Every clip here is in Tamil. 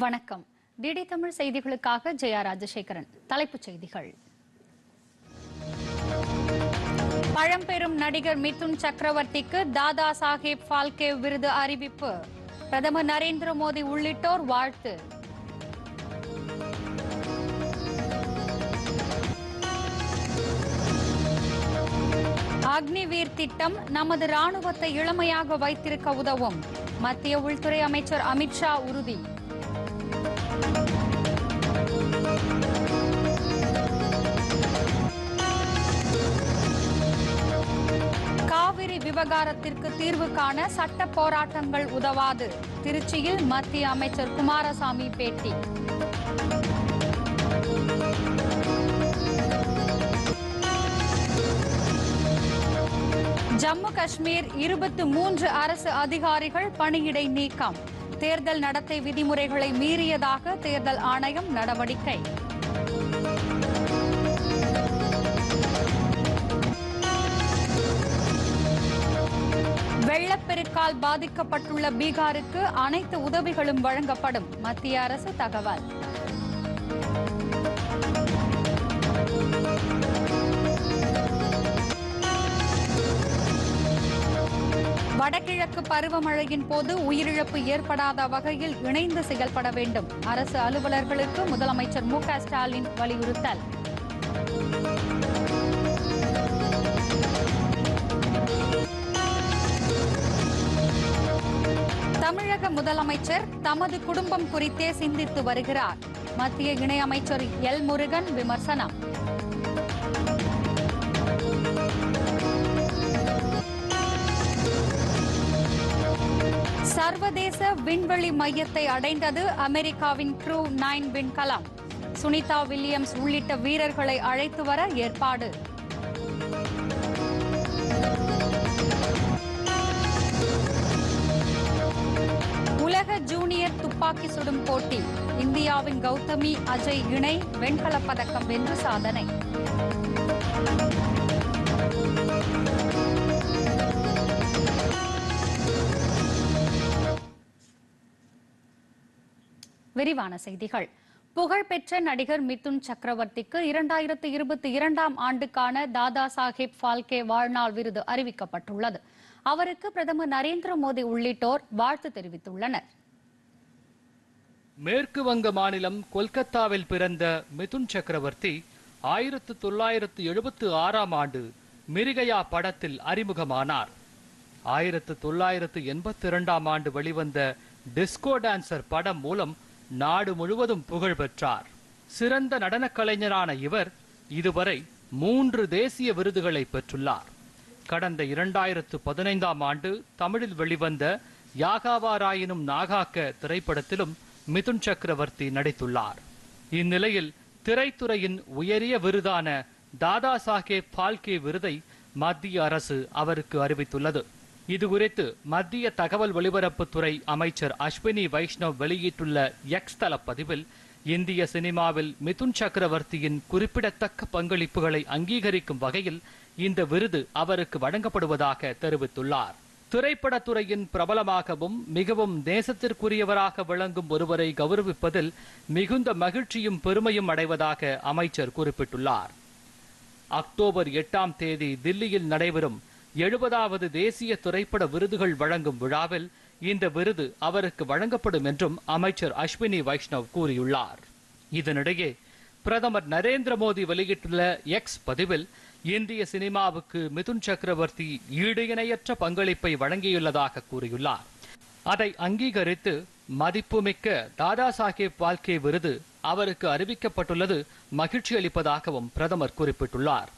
வணக்கம். டிடி தமிழ் செய்திகளுக்காக ஜெயா ராஜசேகரன். தலைப்புச் செய்திகள். பழம்பெரும் நடிகர் மிதுன் சக்கரவர்த்திக்கு தாதா சாஹேப் பால்கே விருது அறிவிப்பு. பிரதமர் நரேந்திர மோடி உள்ளிட்டோர் வாழ்த்து. அக்னிவீர் திட்டம் நமது ராணுவத்தை இளமையாக வைத்திருக்க உதவும். மத்திய உள்துறை அமைச்சர் அமித்ஷா உறுதி. விவகாரத்திற்கு தீர்வு காண சட்ட போராட்டங்கள் உதவாது. திருச்சியில் மத்திய அமைச்சர் குமாரசாமி பேட்டி. ஜம்மு காஷ்மீர் இருபத்து மூன்று அரசு அதிகாரிகள் பணியிடை நீக்கம். தேர்தல் நடத்தை விதிமுறைகளை மீறியதாக தேர்தல் ஆணையம் நடவடிக்கை. வெள்ளப்பெருக்கால் பாதிக்கப்பட்டுள்ள பீகாருக்கு அனைத்து உதவிகளும் வழங்கப்படும். மத்திய அரசு தகவல். வடகிழக்கு பருவமழையின் போது உயிரிழப்பு ஏற்படாத வகையில் இணைந்து செயல்பட வேண்டும். அரசு அலுவலர்களுக்கு முதலமைச்சர் மு ஸ்டாலின் வலியுறுத்தல். தமிழக முதலமைச்சர் தமது குடும்பம் குறித்தே சிந்தித்து வருகிறார். மத்திய இணையமைச்சர் எல் முருகன் விமர்சனம். சர்வதேச விண்வெளி மையத்தை அடைந்தது அமெரிக்காவின் க்ரூ நைன் விண்கலம். சுனிதா வில்லியம்ஸ் உள்ளிட்ட வீரர்களை அழைத்து வர ஏற்பாடு. உலக ஜூனியர் துப்பாக்கி சுடும் போட்டி. இந்தியாவின் கௌதமி அஜய் இணை வெண்கலப் பதக்கம் வென்று சாதனை. விரிவான செய்திகள். புகழ்பெற்ற நடிகர் மிதுன் சக்கரவர்த்திக்கு இரண்டாயிரத்து இருபத்தி இரண்டாம் ஆண்டுக்கான தாதா சாஹிப் பால்கே வாழ்நாள் விருது அறிவிக்கப்பட்டுள்ளது. அவருக்கு பிரதமர் நரேந்திர மோடி உள்ளிட்டோர் வாழ்த்து தெரிவித்துள்ளனர். மேற்கு வங்க மாநிலம் கொல்கத்தாவில் பிறந்த மிதுன் சக்கரவர்த்தி ஆயிரத்து தொள்ளாயிரத்து எழுபத்து ஆறாம் ஆண்டு மிருகயா படத்தில் அறிமுகமானார். ஆயிரத்து தொள்ளாயிரத்து எண்பத்தி இரண்டாம் ஆண்டு வெளிவந்த டிஸ்கோ டான்சர் படம் மூலம் நாடு முழுவதும் புகழ் பெற்றார். சிறந்த நடனக் கலைஞரான இவர் இதுவரை மூன்று தேசிய விருதுகளை பெற்றுள்ளார். கடந்த இரண்டாயிரத்து பதினைந்தாம் ஆண்டு தமிழில் வெளிவந்த யாகாவாராயினும் நாகாக்க திரைப்படத்திலும் மிதுன் சக்கரவர்த்தி நடித்துள்ளார். இந்நிலையில் திரைத்துறையின் உயரிய விருதான தாதா சாஹேப் பால்கே விருதை மத்திய அரசு அவருக்கு அறிவித்துள்ளது. இதுகுறித்து மத்திய தகவல் ஒலிபரப்புத்துறை அமைச்சர் அஸ்வினி வைஷ்ணவ் வெளியிட்டுள்ள எக்ஸ் தள பதிவில் இந்திய சினிமாவில் மிதுன் சக்கரவர்த்தியின் குறிப்பிடத்தக்க பங்களிப்புகளை அங்கீகரிக்கும் வகையில் இந்த விருது அவருக்கு வழங்கப்படுவதாக தெரிவித்துள்ளார். திரைப்படத்துறையின் பிரபலமாகவும் மிகவும் தேசத்திற்குரியவராக விளங்கும் ஒருவரை கௌரவிப்பதில் மிகுந்த மகிழ்ச்சியும் பெருமையும் அடைவதாக அமைச்சர் குறிப்பிட்டுள்ளார். அக்டோபர் எட்டாம் தேதி தில்லியில் நடைபெறும் எழுபதாவது தேசிய திரைப்பட விருதுகள் வழங்கும் விழாவில் இந்த விருது அவருக்கு வழங்கப்படும் என்றும் அமைச்சர் அஸ்வினி வைஷ்ணவ் கூறியுள்ளார். இதனிடையே பிரதமர் நரேந்திர மோடி வெளியிட்டுள்ள எக்ஸ் பதிவில் இந்திய சினிமாவுக்கு மிதுன் சக்கரவர்த்தி ஈடு இணையற்ற பங்களிப்பை வழங்கியுள்ளதாக கூறியுள்ளார். அதை அங்கீகரித்து மதிப்புமிக்க தாதா சாஹேப் பால்கே விருது அவருக்கு அறிவிக்கப்பட்டுள்ளது மகிழ்ச்சி அளிப்பதாகவும் பிரதமர் குறிப்பிட்டுள்ளார்.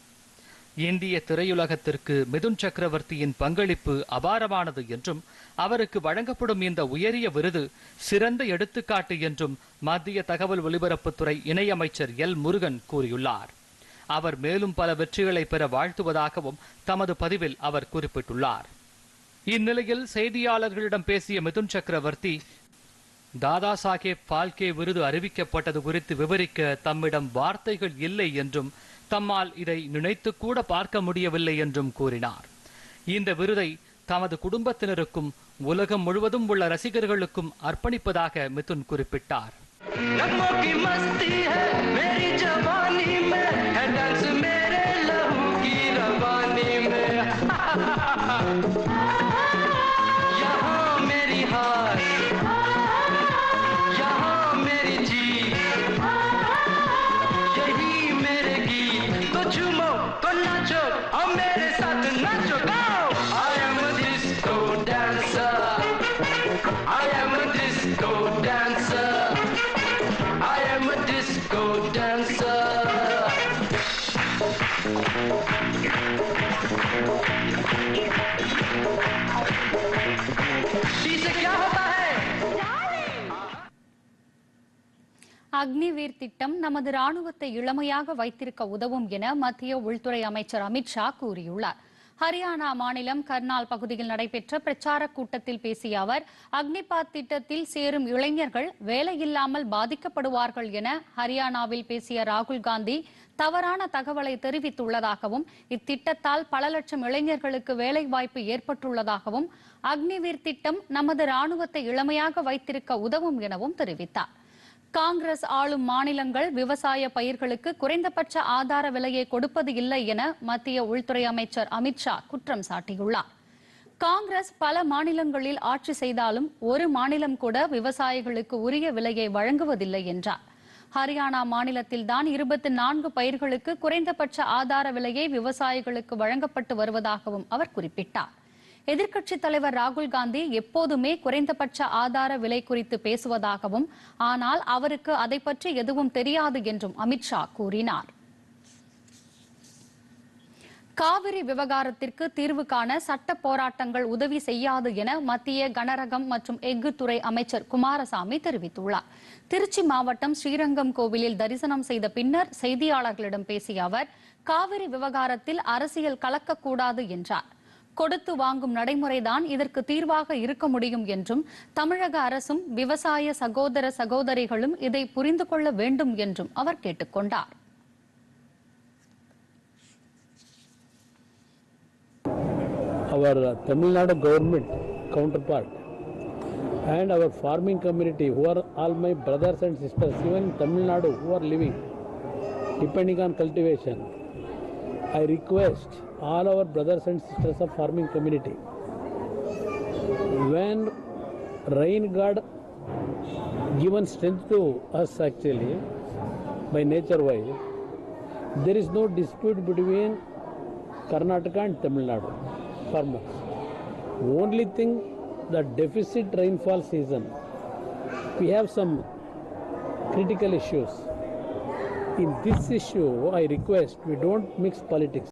இந்திய திரையுலகத்திற்கு மிதுன் சக்கரவர்த்தியின் பங்களிப்பு அபாரமானது என்றும் அவருக்கு வழங்கப்படும் இந்த உயரிய விருது சிறந்த எடுத்துக்காட்டு என்றும் மத்திய தகவல் ஒலிபரப்புத்துறை இணையமைச்சர் எல் முருகன் கூறியுள்ளார். அவர் மேலும் பல வெற்றிகளை பெற வாழ்த்துவதாகவும் தமது பதிவில் அவர் குறிப்பிட்டுள்ளார். இந்நிலையில் செய்தியாளர்களிடம் பேசிய மிதுன் சக்கரவர்த்தி தாதா சாஹேப் பால்கே விருது அறிவிக்கப்பட்டது குறித்து விவரிக்க தம்மிடம் வார்த்தைகள் இல்லை என்றும் தம்மால் இதை நினைத்து கூட பார்க்க முடியவில்லை என்றும் கூறினார். இந்த விருதை தமது குடும்பத்தினருக்கும் உலகம் முழுவதும் உள்ள ரசிகர்களுக்கும் அர்ப்பணிப்பதாக மிதுன் குறிப்பிட்டார். அக்னிவீர் திட்டம் நமது ராணுவத்தை இளமையாக வைத்திருக்க உதவும் என மத்திய உள்துறை அமைச்சர் அமித்ஷா கூறியுள்ளார். ஹரியானா மாநிலம் கர்னால் பகுதியில் நடைபெற்ற பிரச்சார கூட்டத்தில் பேசிய அவர் அக்னிபாத் திட்டத்தில் சேரும் இளைஞர்கள் வேலையில்லாமல் பாதிக்கப்படுவார்கள் என ஹரியானாவில் பேசிய ராகுல் காந்தி தவறான தகவலை தெரிவித்துள்ளதாகவும் இத்திட்டத்தால் பல லட்சம் இளைஞர்களுக்கு வேலை வாய்ப்பு ஏற்பட்டுள்ளதாகவும் அக்னிவீர் திட்டம் நமது ராணுவத்தை இளமையாக வைத்திருக்க உதவும் எனவும் தெரிவித்தார். காங்கிரஸ் ஆளும் மாநிலங்கள் விவசாய பயிர்களுக்கு குறைந்தபட்ச ஆதார விலையை கொடுப்பது இல்லை என மத்திய உள்துறை அமைச்சர் அமித்ஷா குற்றம் சாட்டியுள்ளார். காங்கிரஸ் பல மாநிலங்களில் ஆட்சி செய்தாலும் ஒரு மாநிலம் கூட விவசாயிகளுக்கு உரிய விலையை வழங்குவதில்லை என்றார். ஹரியானா மாநிலத்தில்தான் இருபத்தி நான்கு பயிர்களுக்கு குறைந்தபட்ச ஆதார விலையை விவசாயிகளுக்கு வழங்கப்பட்டு வருவதாகவும் அவர் குறிப்பிட்டார். எதிர்க்கட்சித் தலைவர் ராகுல் காந்தி எப்போதுமே குறைந்தபட்ச ஆதார விலை குறித்து பேசுவதாகவும் ஆனால் அவருக்கு அதை பற்றி எதுவும் தெரியாது என்றும் அமித்ஷா கூறினார். காவிரி விவகாரத்திற்கு தீர்வு காண சட்ட போராட்டங்கள் உதவி செய்யாது என மத்திய கனரகம் மற்றும் எஃகு துறை அமைச்சர் குமாரசாமி தெரிவித்துள்ளார். திருச்சி மாவட்டம் ஸ்ரீரங்கம் கோவிலில் தரிசனம் செய்த பின்னர் செய்தியாளர்களிடம் பேசிய அவர் காவிரி விவகாரத்தில் அரசியல் கலக்கக்கூடாது என்றார். கொடுத்து வாங்கும் நடைமுறைதான் இதற்கு தீர்வாக இருக்க முடியும் என்றும் தமிழக அரசும் விவசாய சகோதர சகோதரிகளும் இதை புரிந்து கொள்ள வேண்டும் என்றும் அவர் கேட்டுக்கொண்டார் our uh, Tamil Nadu government counterpart and our farming community who are all my brothers and sisters even in Tamil Nadu who are living depending on cultivation I request all our brothers and sisters of farming community when rain god given strength to us actually by nature wise there is no dispute between Karnataka and Tamil Nadu farmers. Only thing the deficit rainfall season, we have some critical issues. In this issue, I request we don't mix politics.